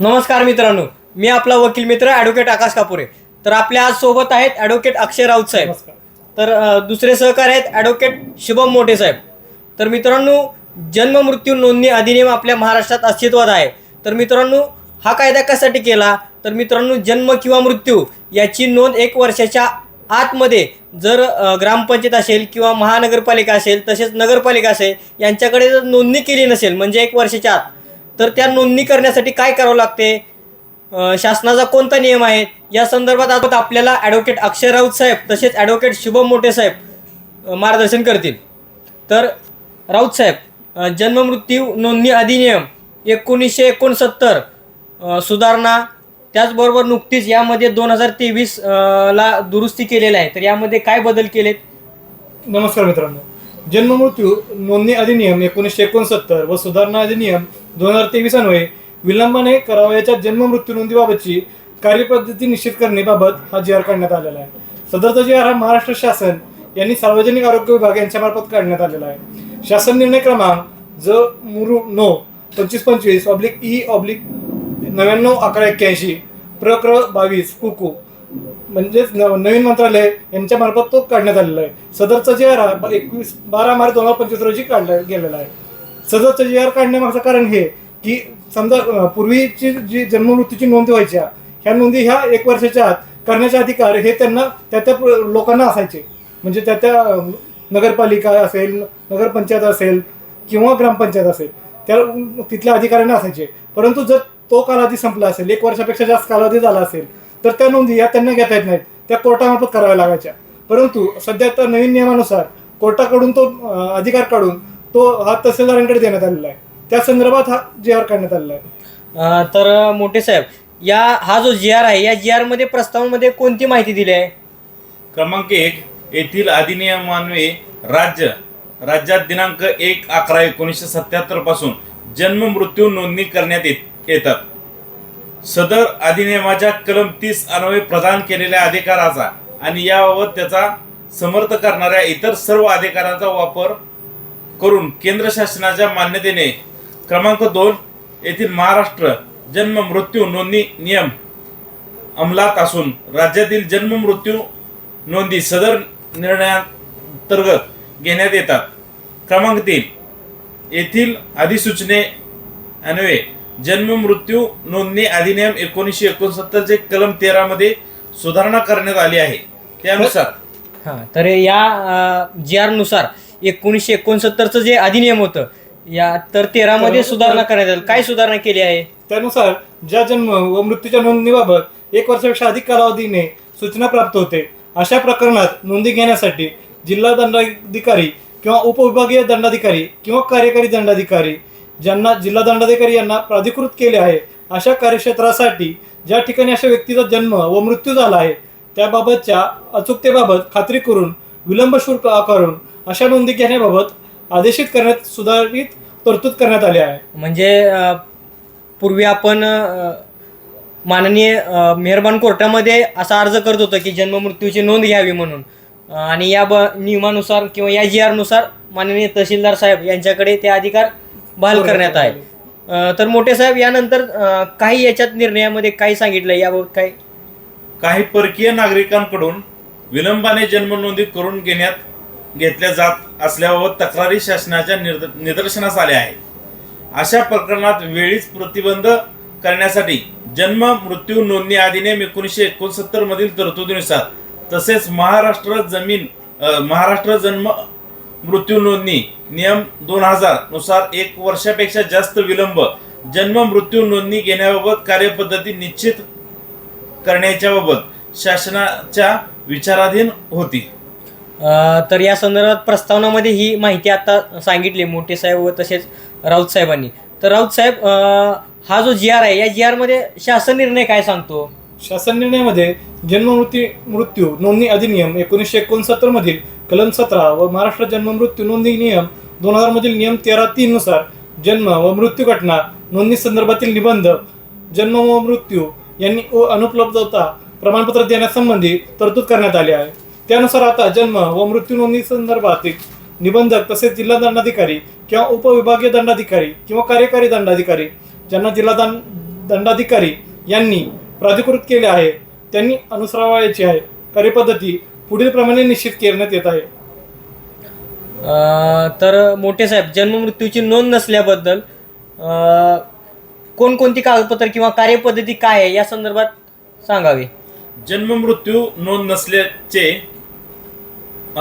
नमस्कार मित्रांनो मी आपला वकील मित्र ॲडव्होकेट आकाश कापुरे. तर आपल्या आज सोबत आहेत ॲडव्होकेट अक्षय राऊत साहेब. तर अ, दुसरे सहकारी आहेत ॲडव्होकेट शुभम मोठे साहेब. तर मित्रांनो जन्म मृत्यू नोंदणी अधिनियम आपल्या महाराष्ट्रात अस्तित्वात आहे. तर मित्रांनो हा कायदा कशासाठी केला? तर मित्रांनो जन्म किंवा मृत्यू याची नोंद एक वर्षाच्या आतमध्ये जर अ, ग्रामपंचायत असेल किंवा महानगरपालिका असेल तसेच नगरपालिका असेल यांच्याकडे जर नोंदणी केली नसेल म्हणजे एक वर्षाच्या आत तर त्या नोंदणी करण्यासाठी काय करावं लागते? शासनाचा कोणता नियम आहे? या संदर्भात आता आपल्याला ॲडव्होकेट अक्षय राऊत साहेब तसेच ॲडव्होकेट शुभम मोठे साहेब मार्गदर्शन करतील. तर राऊत साहेब जन्ममृत्यू नोंदणी अधिनियम एकोणीसशे एकोणसत्तर सुधारणा त्याचबरोबर नुकतीच यामध्ये दोन हजार तेवीस ला दुरुस्ती केलेल्या आहे तर यामध्ये काय बदल केलेत? नमस्कार मित्रांनो. जन्म मृत्यू नोंदणी अधिनियम एकोणीसशे एकोणसत्तर व सुधारणा अधिनियम दोन हजार तेवीस अन्वये विलंबाने करावयाच्या जन्म मृत्यू नोंदीबाबतची कार्यपद्धती निश्चित करण्याबाबत हा जी आर काढण्यात आलेला आहे. सदरचा जी आर हा महाराष्ट्र शासन यांनी सार्वजनिक आरोग्य विभाग यांच्यामार्फत काढण्यात आलेला आहे. शासन निर्णय क्रमांक ज मुरु नो पंचवीस पंचवीस ऑब्लिक ई ऑब्लिक नव्याण्णव अकरा एक्क्याऐंशी प्रक्र बावीस कुकू म्हणजेच न- नवीन मंत्रालय यांच्या मार्फत तो काढण्यात आलेला आहे. सदरचा जे आर एकवीस बारा मार्च दोन हजार पंचवीस रोजी काढला गेलेला आहे. सदरचा जी आर काढण्यामागचं कारण हे की समजा पूर्वीची जी जन्ममृत्यूची नोंद व्हायच्या ह्या नोंदी ह्या एक वर्षाच्या आत करण्याचे अधिकार हे त्यांना त्या त्या लोकांना असायचे. म्हणजे त्या त्या नगरपालिका असेल नगरपंचायत असेल किंवा ग्रामपंचायत असेल त्या तिथल्या अधिकाऱ्यांना असायचे. परंतु जर तो कालावधी संपला असेल एक वर्षापेक्षा जास्त कालावधी झाला असेल तर त्या नोंदी या त्यांना घेता येत नाहीत. त्या कोर्टामार्फत कराव्या लागायच्या. परंतु सध्या तर नवीन नियमानुसार कोर्टाकडून तो अधिकार काढून तो हा तहसीलदारांकडे देण्यात आलेला आहे. त्या संदर्भात हा जी आर काढण्यात आलेला आहे. अ, तर मोठे साहेब या हा जो जी आर आहे या जी आरमध्ये प्रस्तावामध्ये कोणती माहिती दिली आहे? क्रमांक एक येथील अधिनियमान्वये राज्य राज्यात दिनांक एक अकरा एकोणीसशे सत्याहत्तरपासून जन्म मृत्यू नोंदणी करण्यात येत- येतात. सदर अधिनियमाच्या कलम तीस अन्वये प्रदान केलेल्या अधिकाराचा आणि याबाबत त्याचा समर्थ करणाऱ्या इतर सर्व अधिकारांचा वापर करून केंद्र शासनाच्या मान्यतेने क्रमांक दोन येथील महाराष्ट्र जन्म मृत्यू नोंदणी नियम अंमलात असून राज्यातील जन्म मृत्यू नोंदी सदर निर्णयांतर्गत घेण्यात येतात. क्रमांक तीन येथील अधिसूचने अन्वये जन्म मृत्यू नोंदणी अधिनियम एकोणीसशे एकोणसत्तरचे कलम तेरामध्ये सुधारणा करण्यात आली आहे. त्यानुसार हा तर या जी आरनुसार एकोणीसशे एकोणसत्तरचं जे अधिनियम होतं या तर तेरामध्ये सुधारणा करण्यात आली. काय सुधारणा केली आहे? त्यानुसार ज्या जन्म व मृत्यूच्या नोंदणीबाबत एक वर्षापेक्षा अधिक कालावधीने सूचना प्राप्त होते अशा प्रकरणात नोंदी घेण्यासाठी जिल्हा दंडाधिकारी किंवा उपविभागीय दंडाधिकारी किंवा कार्यकारी दंडाधिकारी ज्यांना जिल्हा दंडाधिकारी यांना प्राधिकृत केले आहे अशा कार्यक्षेत्रासाठी ज्या ठिकाणी अशा व्यक्तीचा जन्म व मृत्यू झाला आहे त्याबाबतच्या अचूकतेबाबत खात्री करून विलंब शुल्क आकारून अशा नोंदी घेण्याबाबत आदेशित करण्यात सुधारित तरतूद करण्यात आली आहे. म्हणजे अ, पूर्वी आपण अ, माननीय अ, मेहरबान कोर्टामध्ये असा अर्ज करत होतो की जन्ममृत्यूची नोंद घ्यावी म्हणून. अ, आणि या ब नियमानुसार किंवा या जी आरनुसार माननीय तहसीलदार साहेब यांच्याकडे ते अधिकार बहाल करण्यात आहे अ, तर मोठे साहेब यानंतर अ, काही याच्यात निर्णयामध्ये काय सांगितलं याबाबत काय काही परकीय नागरिकांकडून विलंबाने जन्म नोंदी करून घेण्यात घेतल्या जात असल्याबाबत तक्रारी शासनाच्या निर्द निदर्शनास आल्या आहेत. अशा प्रकरणात वेळीच प्रतिबंध करण्यासाठी जन्म मृत्यू नोंदणी अधिनियम एकोणीसशे एकोणसत्तर मधील तरतुदीनुसार तसेच महाराष्ट्र जमीन महाराष्ट्र जन्म मृत्यू नोंदणी नियम दोन हजारनुसार एक वर्षापेक्षा जास्त विलंब जन्म मृत्यू नोंदणी घेण्याबाबत कार्यपद्धती निश्चित करण्याच्या बाबत शासनाच्या विचाराधीन होती. तर या संदर्भात प्रस्तावनामध्ये ही माहिती आता सांगितली मोठे साहेब व तसेच राऊत साहेबांनी. तर राऊत साहेब हा जो जी आर आहे या जी आरमध्ये शासन निर्णय काय सांगतो? शासन निर्णयामध्ये जन्म मृत्यू मृत्यू नोंदणी अधिनियम एकोणीसशे एकोणसत्तर मधील कलम सतरा व महाराष्ट्र जन्म मृत्यू नोंदणी नियम दोन हजार मधील नियम तेरा तीन नुसार जन्म व मृत्यू घटना नोंदणी संदर्भातील निबंध जन्म व मृत्यू यांनी ओ अनुपलब्धता प्रमाणपत्र देण्यासंबंधी तरतूद करण्यात आली आहे. त्यानुसार आता जन्म व मृत्यू नोंदणी संदर्भातील निबंधक तसेच जिल्हा दंडाधिकारी किंवा उपविभागीय दंडाधिकारी किंवा कार्यकारी दंडाधिकारी ज्यांना जिल्हा दंड दंडाधिकारी यांनी प्राधिकृत केले आहे त्यांनी अनुसरावयाची आहे. कार्यपद्धती पुढील प्रमाणे निश्चित करण्यात येत आहे. अ, तर मोठे साहेब जन्ममृत्यूची नोंद नसल्याबद्दल अ, कोणकोणती कागदपत्र किंवा कार्यपद्धती काय आहे या संदर्भात सांगावे. जन्म मृत्यू नोंद नसल्याचे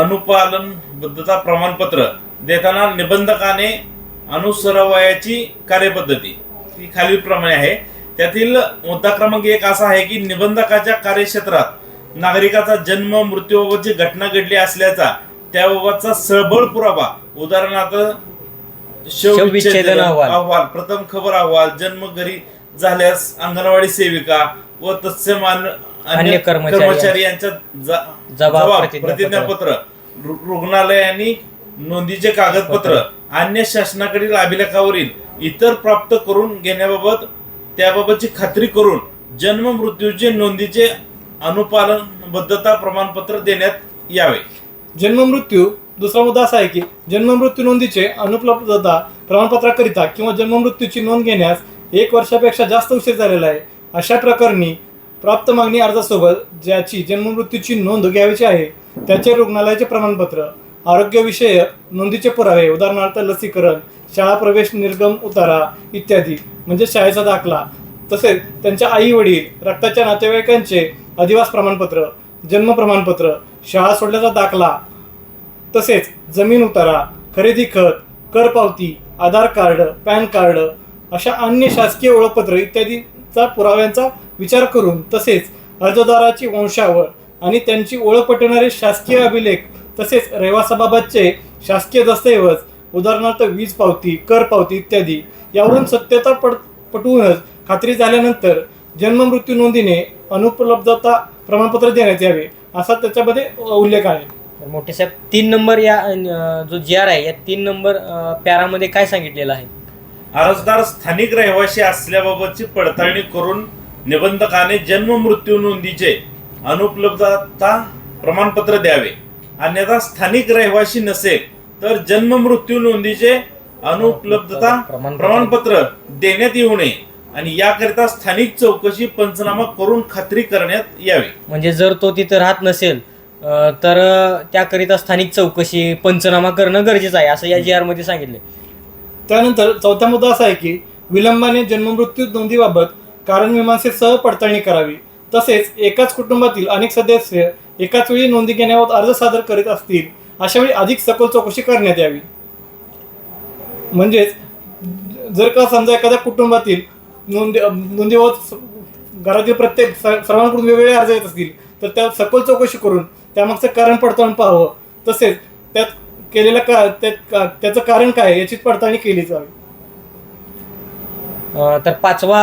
अनुपालनबद्धता प्रमाणपत्र देताना निबंधकाने अनुसरावयाची कार्यपद्धती ती खालीलप्रमाणे आहे त्यातील मुद्दा क्रमांक एक असा आहे की निबंधकाच्या कार्यक्षेत्रात नागरिकाचा जन्म मृत्यूबाबतची घटना घडली असल्याचा त्याबाबतचा सबळ पुरावा उदाहरणार्थ शवविच्छेदन. अहवाल प्रथम खबर अहवाल जन्म घरी झाल्यास अंगणवाडी सेविका व तत्सम अन्य कर्मचारी कर्मचारी यांच्या जबाब प्रतिज्ञापत्र. प्रतिज्ञापत्र. रु- रुग्णालयांनी नोंदीचे कागदपत्र. अन्य शासनाकडील अभिलेखावरील इतर प्राप्त करून घेण्याबाबत त्याबाबतची खात्री करून जन्म मृत्यूचे नोंदीचे अनुपालनबद्धता प्रमाणपत्र देण्यात यावे. जन्म मृत्यू दुसरा मुद्दा असा आहे की जन्म मृत्यू नोंदीचे अनुपलब्धता प्रमाणपत्राकरिता किंवा जन्म मृत्यूची नोंद घेण्यास एक वर्षापेक्षा जास्त उशीर झालेला आहे. अशा प्रकरणी प्राप्त मागणी अर्जासोबत ज्याची जन्म मृत्यूची नोंद घ्यावीची आहे त्याचे रुग्णालयाचे प्रमाणपत्र आरोग्यविषयक नोंदीचे पुरावे उदाहरणार्थ लसीकरण शाळा प्रवेश निर्गम उतारा इत्यादी म्हणजे शाळेचा दाखला तसेच त्यांच्या आई वडील रक्ताच्या नातेवाईकांचे अधिवास प्रमाणपत्र जन्म प्रमाणपत्र शाळा सोडल्याचा दाखला तसेच जमीन उतारा खरेदी खत कर पावती आधार कार्ड पॅन कार्ड अशा अन्य शासकीय ओळखपत्र इत्यादीचा पुराव्यांचा विचार करून तसेच अर्जदाराची वंशावळ आणि त्यांची ओळख पटवणारे शासकीय अभिलेख तसेच रहिवासाबाबतचे शासकीय दस्तऐवज उदाहरणार्थ वीज पावती कर पावती इत्यादी यावरून सत्यता पड पटवूनच खात्री झाल्यानंतर जन्म मृत्यू नोंदीने अनुपलब्धता प्रमाणपत्र देण्यात यावे असा त्याच्यामध्ये उल्लेख आहे. मोठे साहेब तीन नंबर या जो जी आर आहे या तीन नंबर पॅरामध्ये काय सांगितलेलं आहे? अर्जदार स्थानिक रहिवासी असल्याबाबतची पडताळणी करून निबंधकाने जन्म मृत्यू नोंदीचे अनुपलब्धता प्रमाणपत्र द्यावे. अन्यथा स्थानिक रहिवासी नसेल तर जन्म मृत्यू नोंदीचे अनुपलब्धता प्रमाणपत्र. प्रमाणपत्र देण्यात येऊ नये आणि याकरिता स्थानिक चौकशी पंचनामा करून खात्री करण्यात यावी. म्हणजे जर तो तिथं राहत नसेल अ, तर त्याकरिता स्थानिक चौकशी पंचनामा करणं गरजेचं आहे असं या जी आरमध्ये सांगितले त्यानंतर चौथा मुद्दा असा आहे की विलंबाने जन्ममृत्यू नोंदीबाबत कारण मीमांसेसह पडताळणी करावी. तसेच एकाच कुटुंबातील अनेक सदस्य एकाच वेळी नोंदी घेण्याबाबत अर्ज सादर करीत असतील अशा वेळी अधिक सखोल चौकशी करण्यात यावी. म्हणजेच जर का समजा एखाद्या कुटुंबातील नोंदी नोंदीबाबत घरातील प्रत्येक स- सर्वांकडून वेगवेगळे अर्ज येत असतील तर त्या सखोल चौकशी करून त्यामागचं कारण पडताळून पाहावं. तसेच त्यात केलेलं का त्यात का- त्याचं कारण काय याचीच याची पडताळणी केली जावी. तर पाचवा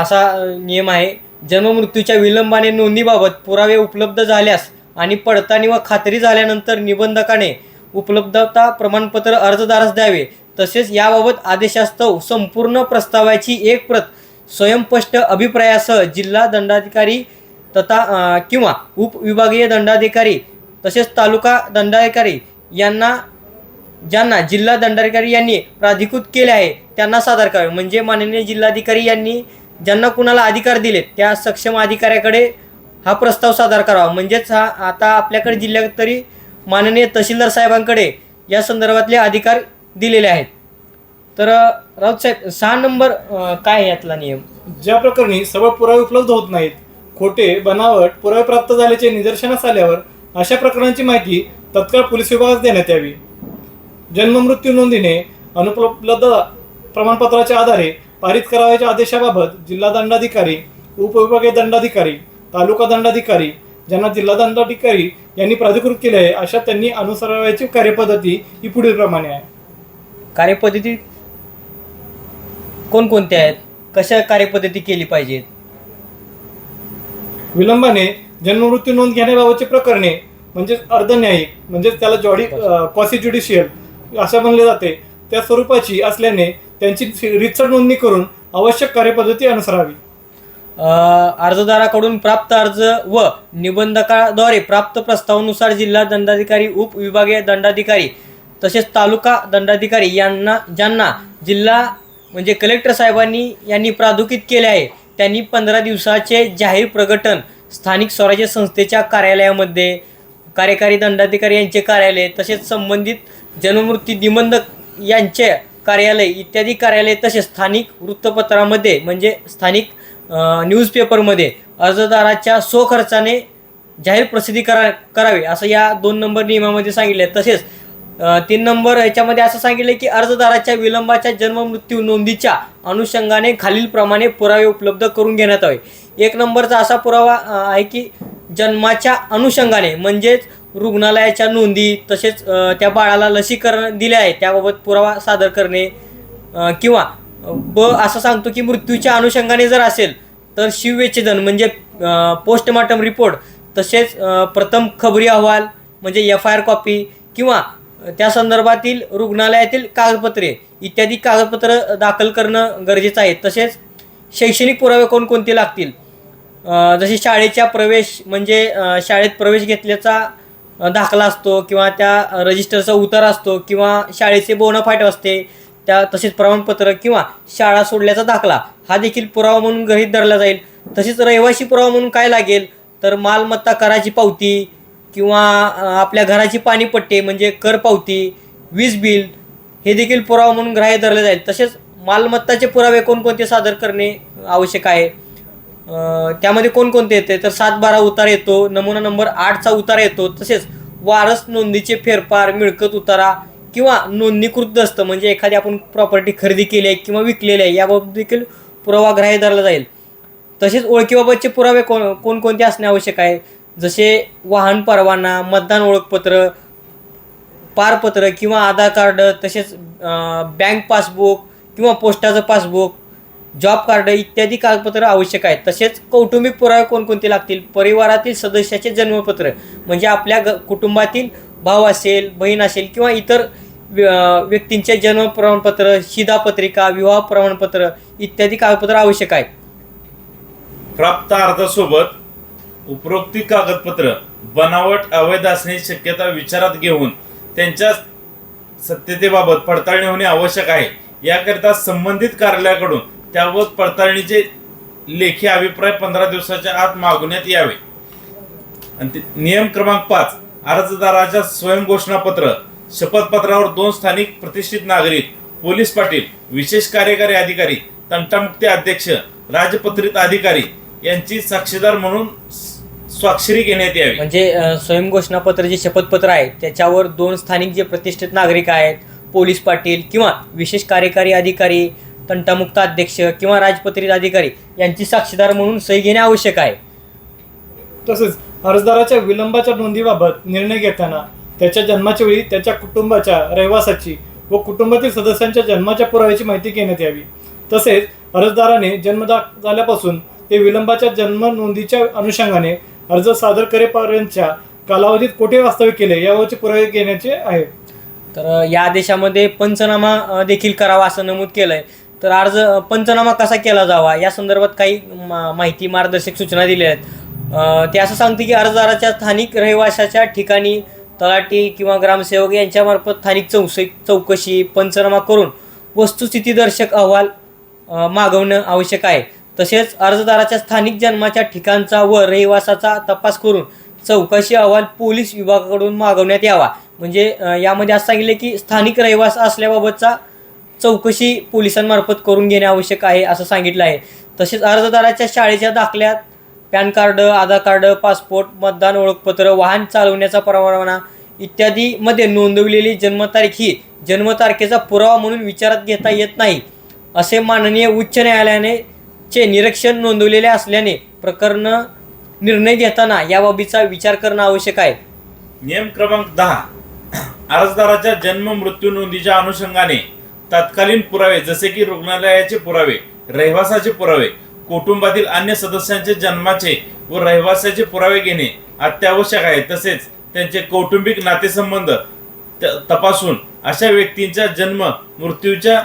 असा नियम आहे जन्ममृत्यूच्या विलंबाने नोंदीबाबत पुरावे उपलब्ध झाल्यास आणि पडताळणी व खात्री झाल्यानंतर निबंधकाने उपलब्धता प्रमाणपत्र अर्जदारास द्यावे. तसेच याबाबत आदेशास्तव संपूर्ण प्रस्तावाची एक प्रत स्वयंस्पष्ट अभिप्रायासह जिल्हा दंडाधिकारी तथा किंवा उपविभागीय दंडाधिकारी तसेच तालुका दंडाधिकारी यांना ज्यांना जिल्हा दंडाधिकारी यांनी प्राधिकृत केले आहे त्यांना सादर करावे. म्हणजे माननीय जिल्हाधिकारी यांनी ज्यांना कुणाला अधिकार दिलेत त्या सक्षम अधिकाऱ्याकडे हा प्रस्ताव सादर करावा. म्हणजेच हा आता आपल्याकडे जिल्ह्यात तरी माननीय तहसीलदार साहेबांकडे या संदर्भातले अधिकार दिलेले आहेत. तर राऊत साहेब सहा नंबर काय आहे यातला नियम? ज्या प्रकरणी सर्व पुरावे उपलब्ध होत नाहीत खोटे बनावट पुरावे प्राप्त झाल्याचे निदर्शनास आल्यावर अशा प्रकरणांची माहिती तत्काळ पोलीस विभागास देण्यात यावी. जन्ममृत्यू नोंदीने अनुपलब्ध प्रमाणपत्राच्या आधारे पारित करावयाच्या आदेशाबाबत जिल्हा दंडाधिकारी उपविभागीय दंडाधिकारी तालुका दंडाधिकारी ज्यांना जिल्हा दंडाधिकारी यांनी प्राधिकृत केले आहे अशा त्यांनी अनुसरावयाची कार्यपद्धती ही पुढील प्रमाणे आहे. कार्यपद्धती कोणकोणत्या आहेत? कशा कार्यपद्धती केली पाहिजेत? विलंबाने जन्ममृत्यू नोंद घेण्याबाबतची प्रकरणे म्हणजेच अर्धन्यायिक म्हणजेच त्याला जॉडी क्वासी ज्युडिशियल असं म्हणले जाते. त्या स्वरूपाची असल्याने त्यांची रितसर नोंदणी करून आवश्यक कार्यपद्धती अनुसरावी. अर्जदाराकडून प्राप्त अर्ज व निबंधकाद्वारे प्राप्त प्रस्तावानुसार जिल्हा दंडाधिकारी उपविभागीय दंडाधिकारी तसेच तालुका दंडाधिकारी यांना ज्यांना जिल्हा म्हणजे कलेक्टर साहेबांनी यांनी प्रादुकित केले आहे त्यांनी पंधरा दिवसाचे जाहीर प्रकटन स्थानिक स्वराज्य संस्थेच्या कार्यालयामध्ये कार्यकारी दंडाधिकारी यांचे कार्यालय तसेच संबंधित जन्ममृत्यू निबंधक यांचे कार्यालय इत्यादी कार्यालय तसेच स्थानिक वृत्तपत्रामध्ये म्हणजे स्थानिक न्यूजपेपरमध्ये अर्जदाराच्या स्वखर्चाने जाहीर प्रसिद्धी करा करावी असं या दोन नंबर नियमामध्ये सांगितले आहे. तसेच तीन नंबर याच्यामध्ये असं सांगितलं की अर्जदाराच्या विलंबाच्या जन्म मृत्यू नोंदीच्या अनुषंगाने खालीलप्रमाणे पुरावे उपलब्ध करून घेण्यात हवे एक नंबरचा असा पुरावा आहे की जन्माच्या अनुषंगाने म्हणजेच रुग्णालयाच्या नोंदी तसेच त्या बाळाला लसीकरण दिले आहे त्याबाबत पुरावा सादर करणे किंवा ब असं सांगतो की मृत्यूच्या अनुषंगाने जर असेल तर शिववेचेदन म्हणजे पोस्टमॉर्टम रिपोर्ट तसेच प्रथम खबरी अहवाल म्हणजे एफ आय आर कॉपी किंवा त्या संदर्भातील रुग्णालयातील कागदपत्रे इत्यादी कागदपत्र दाखल करणं गरजेचं आहे. तसेच शैक्षणिक पुरावे कोणकोणते लागतील? जसे शाळेच्या प्रवेश म्हणजे शाळेत प्रवेश घेतल्याचा दाखला असतो किंवा त्या रजिस्टरचा उतार असतो किंवा शाळेचे बोनफाट असते त्या तसेच प्रमाणपत्र किंवा शाळा सोडल्याचा दाखला हा देखील पुरावा म्हणून गृहीत धरला जाईल. तसेच रहिवासी पुरावा म्हणून काय लागेल? तर मालमत्ता कराची पावती किंवा आपल्या घराची पाणीपट्टी म्हणजे कर पावती वीज बिल हे देखील पुरावा म्हणून ग्राह्य धरले जाईल. तसेच मालमत्ताचे पुरावे कोणकोणते सादर करणे आवश्यक आहे? त्यामध्ये कोणकोणते येते? तर सात बारा उतार येतो नमुना नंबर आठचा उतारा येतो. तसेच वारस नोंदीचे फेरफार मिळकत उतारा किंवा नोंदणीकृत दस्त म्हणजे एखादी आपण प्रॉपर्टी खरेदी केली आहे किंवा विकलेली आहे याबाबत देखील पुरावा ग्राह्य धरला जाईल. तसेच ओळखीबाबतचे पुरावे कोण कोणकोणते असणे आवश्यक आहे? जसे वाहन परवाना मतदान ओळखपत्र पारपत्र किंवा आधार कार्ड तसेच बँक पासबुक किंवा पोस्टाचं पासबुक जॉब कार्ड इत्यादी कागदपत्र आवश्यक आहेत. तसेच कौटुंबिक पुरावे कोणकोणते लागतील? परिवारातील सदस्याचे जन्मपत्र म्हणजे आपल्या ग कुटुंबातील भाऊ असेल बहीण असेल किंवा इतर व्य- व्यक्तींचे जन्म प्रमाणपत्र शिधापत्रिका विवाह प्रमाणपत्र इत्यादी कागदपत्र आवश्यक आहेत. प्राप्त अर्जासोबत उपरोक्ती कागदपत्र बनावट अवैध असण्याची शक्यता विचारात घेऊन त्यांच्या सत्यतेबाबत पडताळणी होणे आवश्यक आहे. याकरिता संबंधित कार्यालयाकडून त्यावर पडताळणीचे लेखी अभिप्राय पंधरा दिवसाच्या आत मागवण्यात यावे. आणि नियम क्रमांक पाच अर्जदाराच्या स्वयंघोषणापत्र शपथपत्रावर दोन स्थानिक प्रतिष्ठित नागरिक पोलीस पाटील विशेष कार्यकारी अधिकारी तंटामुक्ती अध्यक्ष राजपत्रित अधिकारी यांची साक्षीदार म्हणून स्वाक्षरी घेण्यात यावी. म्हणजे स्वयं स्वयंघोषणापत्र जे शपथपत्र आहे त्याच्यावर दोन स्थानिक जे प्रतिष्ठित नागरिक आहेत पोलीस पाटील किंवा विशेष कार्यकारी अधिकारी तंटामुक्त अध्यक्ष किंवा राजपत्रित अधिकारी यांची साक्षीदार म्हणून सही घेणे आवश्यक आहे. तसेच अर्जदाराच्या विलंबाच्या नोंदीबाबत निर्णय घेताना त्याच्या जन्माच्या वेळी त्याच्या कुटुंबाच्या रहिवासाची व कुटुंबातील सदस्यांच्या जन्माच्या पुराव्याची माहिती घेण्यात यावी. तसेच अर्जदाराने जन्मदा झाल्यापासून ते विलंबाच्या जन्म नोंदीच्या अनुषंगाने अर्ज सादर करेपर्यंतच्या कालावधीत कुठे वास्तव्य केले यावरचे पुरावे घेण्याचे आहे तर या आदेशामध्ये पंचनामा देखील करावा असं नमूद केलं आहे तर अर्ज पंचनामा कसा केला जावा? या संदर्भात काही मा- माहिती मार्गदर्शक सूचना दिल्या आहेत. ते असं सांगते की अर्जदाराच्या स्थानिक रहिवाशाच्या ठिकाणी तलाठी किंवा ग्रामसेवक यांच्यामार्फत स्थानिक चौस चौकशी पंचनामा करून वस्तुस्थितीदर्शक अहवाल मागवणं आवश्यक आहे. तसेच अर्जदाराच्या स्थानिक जन्माच्या ठिकाणचा व रहिवासाचा तपास करून चौकशी अहवाल पोलीस विभागाकडून मागवण्यात यावा. म्हणजे यामध्ये असं सांगितले की स्थानिक रहिवास असल्याबाबतचा चौकशी पोलिसांमार्फत करून घेणे आवश्यक आहे असं सांगितलं आहे. तसेच अर्जदाराच्या शाळेच्या दाखल्यात PAN card Aadhaar card passport मतदान ओळखपत्र वाहन चालवण्याचा परवाना इत्यादीमध्ये नोंदवलेली जन्मतारीख ही जन्मतारखेचा पुरावा म्हणून विचारात घेता येत नाही असे माननीय उच्च न्यायालयाने चे निरीक्षण नोंदवलेले असल्याने प्रकरण निर्णय घेताना या बाबीचा विचार करणं आवश्यक आहे. नियम क्रमांक दहा. अर्जदाराच्या जन्म मृत्यू नोंदीच्या अनुषंगाने तत्कालीन पुरावे जसे की रुग्णालयाचे पुरावे रहिवासाचे पुरावे कुटुंबातील अन्य सदस्यांचे जन्माचे व रहिवासाचे पुरावे घेणे अत्यावश्यक आहे. तसेच त्यांचे कौटुंबिक नातेसंबंध त- तपासून अशा व्यक्तींच्या जन्म मृत्यूच्या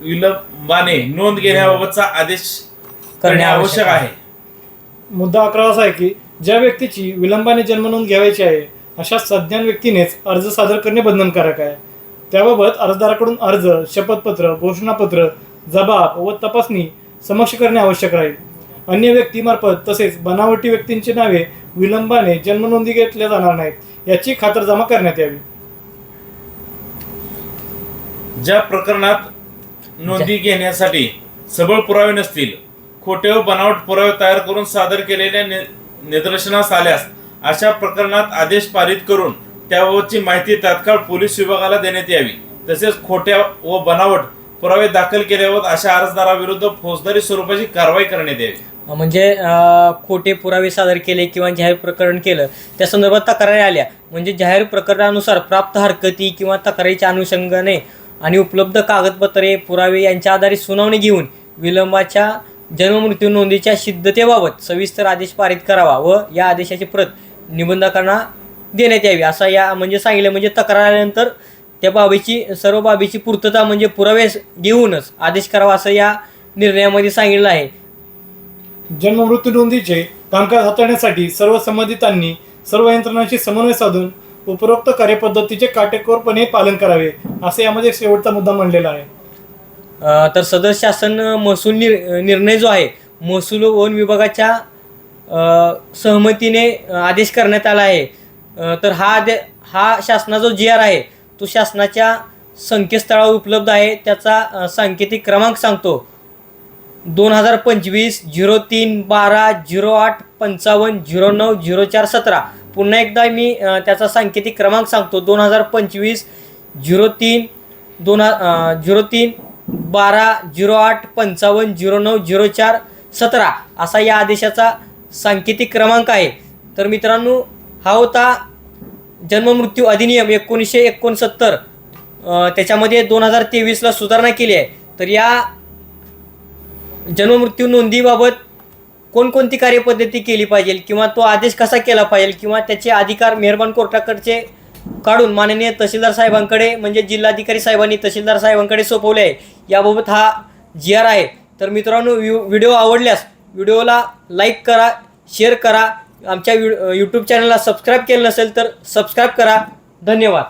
विलंबाने नोंद घेण्याबाबतचा आदेश करणे आवश्यक आहे. मुद्दा अकरा असा आहे की ज्या व्यक्तीची विलंबाने जन्मनोंद घ्यावयाची आहे अशा सज्ञान व्यक्तीनेच अर्ज सादर करणे बंधनकारक आहे. त्याबाबत अर्जदाराकडून अर्ज शपथपत्र घोषणापत्र जबाब व तपासणी समक्ष करणे आवश्यक राहील अन्य व्यक्तीमार्फत तसेच बनावटी व्यक्तींची नावे विलंबाने जन्मनोंदी घेतल्या जाणार नाहीत याची खातरजमा करण्यात यावी. ज्या प्रकरणात नोंदी घेण्यासाठी सबळ पुरावे नसतील खोटे व बनावट पुरावे तयार करून सादर केलेल्या नि- निदर्शनास आल्यास अशा प्रकरणात आदेश पारित करून त्याबाबतची माहिती तात्काळ पोलीस विभागाला देण्यात यावी. तसेच खोट्या व बनावट पुरावे दाखल केल्यावर अशा अर्जदाराविरुद्ध फौजदारी स्वरूपाची कारवाई करण्यात यावी. म्हणजे खोटे पुरावे सादर केले किंवा जाहीर प्रकरण केलं त्या संदर्भात तक्रारी आल्या. म्हणजे जाहीर प्रकरणानुसार प्राप्त हरकती किंवा तक्रारीच्या अनुषंगाने आणि उपलब्ध कागदपत्रे पुरावे यांच्या आधारे सुनावणी घेऊन विलंबाच्या जन्ममृत्यू नोंदीच्या सिद्धतेबाबत सविस्तर आदेश पारित करावा व या आदेशाची प्रत निबंधकांना देण्यात यावी. असा या म्हणजे सांगितलं. म्हणजे तक्रार आल्यानंतर त्या बाबीची सर्व बाबीची पूर्तता म्हणजे पुरावे घेऊनच आदेश करावा असं या निर्णयामध्ये सांगितलं आहे. जन्म मृत्यू नोंदीचे कामकाज हाताळण्यासाठी सर्व संबंधितांनी सर्व यंत्रणांशी समन्वय साधून उपरोक्त कार्यपद्धतीचे काटेकोरपणे पालन करावे असे यामध्ये शेवटचा मुद्दा मांडलेला आहे. तर सदर शासन महसूल निर निर्णय जो आहे महसूल वन विभागाच्या सहमतीने आदेश करण्यात आला आहे. तर हा आदे हा शासनाचा जो जी आर आहे तो शासनाच्या संकेतस्थळावर उपलब्ध आहे. त्याचा सांकेतिक क्रमांक सांगतो. दोन हजार पंचवीस झिरो तीन बारा झिरो आठ पंचावन्न झिरो नऊ झिरो चार सतरा. पुन्हा एकदा मी त्याचा सांकेतिक क्रमांक सांगतो. दोन हजार पंचवीस झिरो तीन दोन झिरो तीन बारा झिरो आठ पंचावन्न झिरो नऊ झिरो चार सतरा. असा या आदेशाचा सांकेतिक क्रमांक आहे. तर मित्रांनो हा होता जन्ममृत्यू अधिनियम एकोणीसशे एकोणसत्तर. त्याच्यामध्ये दोन हजार तेवीसला सुधारणा केली आहे. तर या जन्ममृत्यू नोंदीबाबत कोणकोणती कार्यपद्धती केली पाहिजे किंवा तो आदेश कसा केला पाहिजे किंवा त्याचे अधिकार मेहरबान कोर्टाकडचे काढून माननीय तहसीलदार साहेबांकडे म्हणजे जिल्हाधिकारी साहेबांनी तहसीलदार साहेबांकडे सोपवले आहे. याबाबत हा जी आर आहे. तर मित्रांनो व्हिडिओ आवडल्यास व्हिडिओला लाईक करा शेअर करा. आमच्या यूट्यूब चॅनलला सबस्क्राईब केलं नसेल तर सबस्क्राईब करा. धन्यवाद.